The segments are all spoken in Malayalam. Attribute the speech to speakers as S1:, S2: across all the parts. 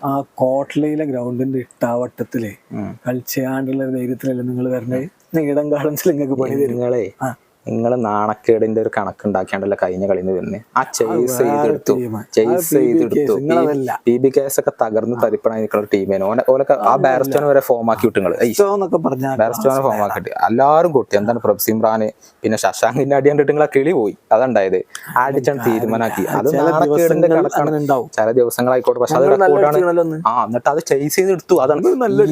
S1: ആ കോട്ട്ലയിലെ ഗ്രൗണ്ടിന്റെ
S2: ഇട്ടാവട്ടത്തിൽ.
S1: കളിച്ചാണ്ടുള്ള ധൈര്യത്തിലല്ലേ നിങ്ങൾ വരണേ നീടം കാളൻസിൽ നിങ്ങൾക്ക് പണി തരും ആ.
S2: നിങ്ങൾ നാണക്കേടിന്റെ ഒരു കണക്കുണ്ടാക്കിയാണ്ടല്ലോ കഴിഞ്ഞ കളിന്ന് വരുന്നത് ആ ചേസ് ചെയ്തെടുത്തു.
S1: ചെയ്സ്
S2: ചെയ്തെടുത്തു. പി ബി കേസ് ഒക്കെ തകർന്ന് തരിപ്പണിക്കുള്ള ടീമിന് ഓലൊക്കെ ആ ബാരസ്റ്റോനെ വരെ ഫോം ആക്കി വിട്ടു ബാരസ്റ്റോനെ ഫോം ആക്കിട്ട് എല്ലാവരും കൊട്ടി. എന്താണ് പ്രഭ് റാന് പിന്നെ ശശാങ്കിന്റെ അടി കണ്ടിട്ട് നിങ്ങളെ കിളി പോയി. അതുണ്ടായത്. അടിച്ചാണ് തീരുമാനാക്കി. അത് നാണക്കേടിന്റെ കണക്കാണ്. ചില ദിവസങ്ങളായിക്കോട്ടെ. പക്ഷെ അത് റെക്കോർഡാണ് ആ എന്നിട്ട് അത് ചേസ് ചെയ്തെടുത്തു. അതാണ്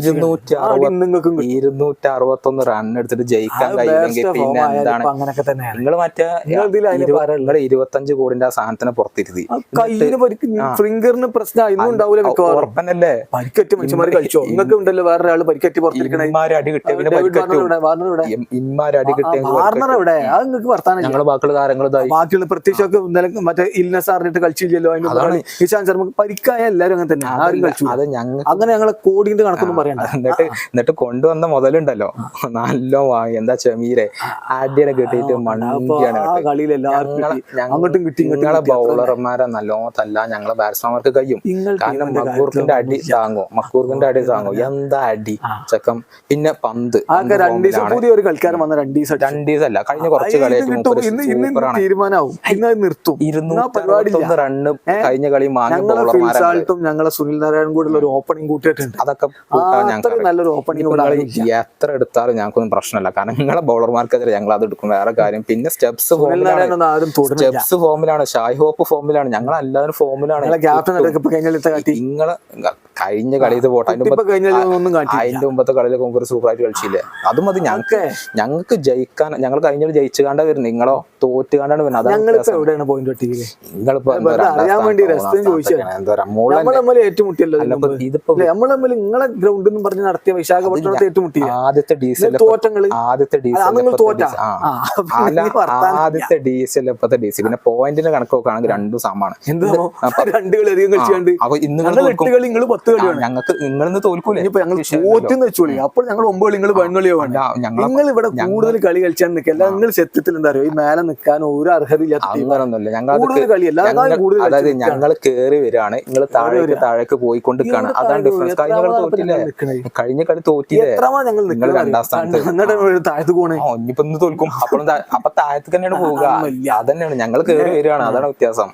S2: ഇരുന്നൂറ്റി അറുപത്തി ഇരുന്നൂറ്റി അറുപത്തൊന്ന് റൺ എടുത്തിട്ട് ജയിക്കാൻ കഴിയില്ലെങ്കിൽ പിന്നെ എന്താണ്
S1: അങ്ങനെയൊക്കെ തന്നെയാണ്.
S2: നിങ്ങൾ മറ്റേ ഇരുപത്തഞ്ച് കോടിന്റെ ആ സാധനത്തിനെ പുറത്തിരുത്തി.
S1: ആ കയ്യിന് പരിക്ക് ഫിംഗറിന് പ്രശ്നം ഇന്നും
S2: ഉറപ്പനല്ലേ
S1: പരിക്കറ്റ് മനുഷ്യന്മാർ കളിച്ചോ നിങ്ങൾക്ക് ഉണ്ടല്ലോ വേറെ ഒരാൾ പരിക്കറ്റ് പുറത്തിരിക്കണേ.
S2: അടി
S1: അത് നിങ്ങൾക്ക് വർത്താനം
S2: ബാക്കിയുള്ള താരങ്ങൾ
S1: ബാക്കിയുള്ള മറ്റേ ഇൽനസ് അറിഞ്ഞിട്ട് കളിച്ചില്ലല്ലോ. ഇഷാന്ത് ശർമ്മ പരിക്കായ എല്ലാരും അങ്ങനെ തന്നെ. ആരും കളിച്ചു
S2: അത് ഞങ്ങൾ
S1: അങ്ങനെ ഞങ്ങളെ കോടിന്റെ കണക്കൊന്നും പറയണ്ട.
S2: എന്നിട്ട് എന്നിട്ട് കൊണ്ടുവന്ന മുതലുണ്ടല്ലോ. നല്ല വാങ്ങി എന്താ ചെമീരെ? അടിയുടെ കിട്ടിയിട്ട്
S1: അപ്പൊ
S2: മണ്ടിയാണ്
S1: ആ കളിയിൽ എല്ലാവർക്കും കിട്ടി. അങ്ങോട്ടും
S2: ബൗളർമാരെ നല്ലോണം തല്ല ഞങ്ങളെ ബാറ്റ്സ്മാൻമാർക്ക് കഴിയും. കാരണം മക്കൂർക്കിന്റെ അടി താങ്ങും. മക്കൂർക്കിന്റെ അടി താങ്ങോ. എന്താ അടി? ചക്കം. പിന്നെ പന്ത്.
S1: ആകെ രണ്ട് ദിവസം ഒരു കളിക്കാരൻ വന്ന രണ്ട് ദിവസം
S2: രണ്ട് ദിവസമല്ല കഴിഞ്ഞ കുറച്ച് കളിയായിട്ട്
S1: തീരുമാനമാവും. നിർത്തും.
S2: ഇരുന്നൂറ്റി റണ്ണ് കഴിഞ്ഞ കളി മാറ്റും
S1: ഞങ്ങളെ സുനിൽ നാരായണൻ കൂടെ ഒരു ഓപ്പണിംഗ് കൂട്ടിയിട്ടുണ്ട്.
S2: അതൊക്കെ
S1: നല്ലൊരു ഓപ്പണിംഗ്
S2: എത്ര എടുത്താലും ഞങ്ങൾക്കൊന്നും പ്രശ്നമല്ല. കാരണം നിങ്ങളെ ബൗളർമാർക്കെതിരെ ഞങ്ങൾ അത് എടുക്കും. വേറെ കാര്യം. പിന്നെ സ്റ്റെപ്സ് ഫോമിലാണ് സ്റ്റെപ്സ് ഫോമിലാണ് ഷായ് ഹോപ്പ് ഫോമിലാണ് ഞങ്ങൾ എല്ലാവരും ഫോമിലാണ്
S1: നിങ്ങൾ കഴിഞ്ഞ കളിത്തെ കാട്ടി
S2: നിങ്ങളെ കഴിഞ്ഞ കളി ഇത് പോട്ടെ. അതിന്റെ മുമ്പത്തെ കളിയിൽ കോൺഗ്രസ് സൂപ്പർ ആയിട്ട് കളിച്ചില്ലേ? അത് മതി. ഞങ്ങൾക്ക് ഞങ്ങൾക്ക് ജയിക്കാൻ ഞങ്ങൾ കഴിഞ്ഞ ജയിച്ചു കാണ്ട വരുന്നത് നിങ്ങളോ തോറ്റ് കാണ്ടാണ് വരുന്നത്
S1: നിങ്ങളെ പറഞ്ഞ് നടത്തിയ വിശാഖപട്ടണത്തെ
S2: ആദ്യത്തെ ഡീസൽ ആദ്യത്തെ
S1: അത് നിങ്ങൾ ഡി ആ,
S2: അല്ല
S1: ഇപ്പത്തെ ഡി
S2: ആദ്യത്തെ ഡിസി പിന്നെ പോയിന്റിന്റെ കണക്ക് നോക്കുകയാണെങ്കിൽ രണ്ടും
S1: രണ്ട് കളി അധികം കളിച്ചാണ്ട്
S2: അപ്പൊ ഇന്ന് നിങ്ങൾ
S1: എട്ട് കളി നിങ്ങൾ പത്ത് കളിയാണ്
S2: ഞങ്ങൾക്ക് തോൽക്കൂലേ.
S1: ഇനിയിപ്പോ ഞങ്ങൾ തോറ്റെന്ന് വെച്ചോളി. അപ്പോൾ ഞങ്ങൾ ഒമ്പത് കളി നിങ്ങൾ നിങ്ങൾ ഇവിടെ കൂടുതൽ കളി കളിച്ചാൽ നിൽക്കില്ല നിങ്ങൾ സത്യത്തിൽ എന്താ പറയുക? ഈ മേലെ നിൽക്കാൻ ഒരു അർഹതയില്ലാത്ത ടീം
S2: ഞങ്ങൾ അതായത് ഞങ്ങൾ കേറി വരികയാണ്. നിങ്ങൾ താഴേക്ക് താഴേക്ക് പോയിക്കൊണ്ടിരിക്കുകയാണ് അതാണ് ഡിഫറൻസ് കഴിഞ്ഞ കളി തോറ്റില്ലേ? കഴിഞ്ഞ കളി തോറ്റില്ലേ? നിങ്ങൾ രണ്ടാം സ്ഥാനത്ത്.
S1: താഴത്ത് പോണേ.
S2: ഇനിയിപ്പോ ഇന്ന് തോൽക്കും. അപ്പോഴും അപ്പൊ താഴത്തേക്ക് തന്നെയാണ് പോവുക അതന്നെയാണ്. ഞങ്ങൾ കയറി വരികയാണ്. അതാണ് വ്യത്യാസം.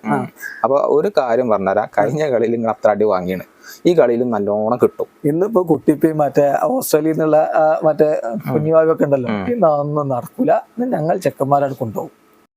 S2: അപ്പൊ ഒരു കാര്യം പറഞ്ഞുതരാം. കഴിഞ്ഞ കളിയിൽ നിങ്ങൾ അത്ര അടി വാങ്ങിയാണ്. ഈ കളിയിലും നല്ലോണം കിട്ടും.
S1: ഇന്നിപ്പോ കുട്ടിപ്പി മറ്റേ ഓസ്ട്രേലിയയിൽ നിന്നുള്ള മറ്റേ കുഞ്ഞുവാവൊക്കെ ഉണ്ടല്ലോ. ഇന്നൊന്നും നടക്കൂല. ഞങ്ങൾ ചെക്കന്മാരാണ് കൊണ്ടുപോകും.